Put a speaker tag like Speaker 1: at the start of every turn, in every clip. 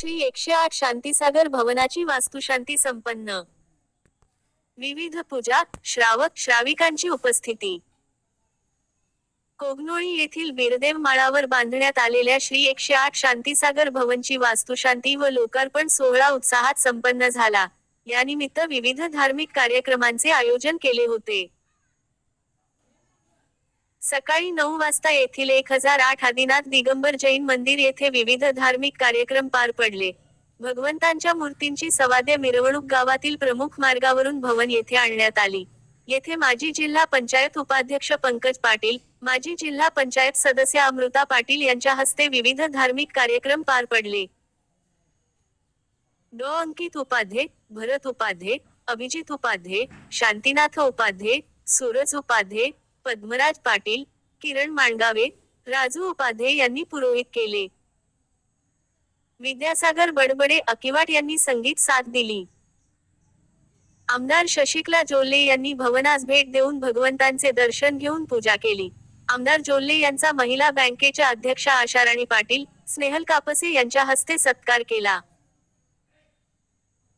Speaker 1: श्री एकशे आठ शांतीसागर भवनाची वास्तुशांती संपन्न. विविध पूजा श्रावक श्राविकांची उपस्थिती. कोगनोळी येथील बिरदेव माळावर बांधण्यात आलेल्या श्री एकशे आठ शांतीसागर भवनची वास्तुशांती व लोकार्पण सोहळा उत्साहात संपन्न झाला. यानिमित्त विविध धार्मिक कार्यक्रमांचे आयोजन केले होते. सकाळी नऊ वाजता येथील एक हजार आठ आदिनाथ दिगंबर जैन मंदिर येथे विविध धार्मिक कार्यक्रम पार पडले. भगवंतांच्या मूर्तींची सवाद्य मिरवणूक गावातील प्रमुख मार्गावरून भवन येथे आणण्यात आली. येथे माजी जिल्हा पंचायत उपाध्यक्ष पंकज पाटील माजी जिल्हा पंचायत सदस्य अमृता पाटील यांच्या हस्ते विविध धार्मिक कार्यक्रम पार पडले. डॉ. अंकित उपाध्ये भरत उपाध्ये अभिजित उपाध्ये शांतीनाथ उपाध्ये सूरज उपाध्ये पद्मराज पाटील किरण मांडगावे राजू उपाध्ये यांनी पुरोहित केले. विद्यासागर बडबडे अकिवाट यांनी संगीत साथ दिली. आमदार शशिकला जोल्ले यांनी भवनास भेट देऊन भगवंतांचे दर्शन घेऊन पूजा केली. आमदार जोल्ले यांचा महिला बँकेच्या अध्यक्षा आशाराणी पाटील स्नेहल कापसे यांच्या हस्ते सत्कार केला.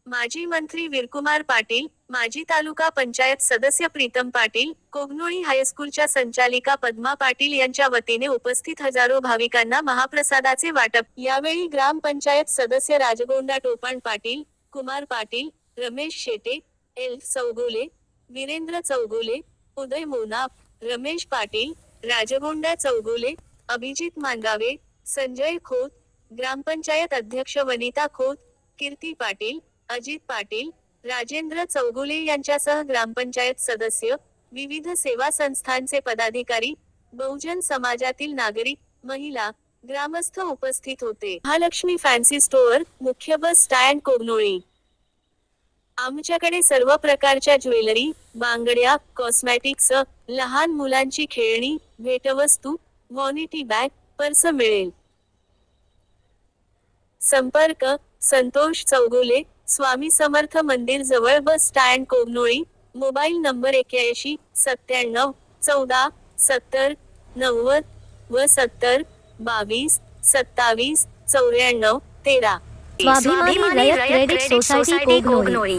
Speaker 1: माजी मंत्री वीरकुमार पाटील माजी तालुका पंचायत सदस्य प्रीतम पाटील कोगनोळी हायस्कूलच्या संचालिका पद्मा पाटील यांच्या वतीने उपस्थित हजारो भाविकांना महाप्रसादाचे वाटप. यावेळी ग्रामपंचायत सदस्य राजगोंडा टोपण पाटील कुमार पाटील रमेश शेटे एल चौगुले वीरेंद्र चौगुले उदय मोनाप रमेश पाटील राजगोंडा चौगुले अभिजित मांगावे संजय खोत ग्रामपंचायत अध्यक्ष वनिता खोत कीर्ती पाटील अजित पाटील राजेंद्र चौगुले यांच्यासह ग्रामपंचायत सदस्य विविध सेवा संस्थांचे पदाधिकारी बहुजन समाजातील नागरिक महिला ग्रामस्थ उपस्थित होते. महालक्ष्मी फॅन्सी स्टोअर मुख्य बस स्टँड कोगनोळी. आमच्याकडे सर्व प्रकारच्या ज्वेलरी बांगड्या कॉस्मॅटिक्स लहान मुलांची खेळणी भेटवस्तू वॉनिटी बॅग पर्स मिळेल. संपर्क संतोष चौगुले स्वामी समर्थ मंदिर जवळ bus stand Kognoli mobile number एक्याऐंशी सत्त्याण्णव चौदा सत्तर नव्वद व सत्तर बावीस सत्तावीस चौऱ्याण्णव तेरा.
Speaker 2: स्वाभिमानी रयत क्रेडिट सोसायटी कोगनोळी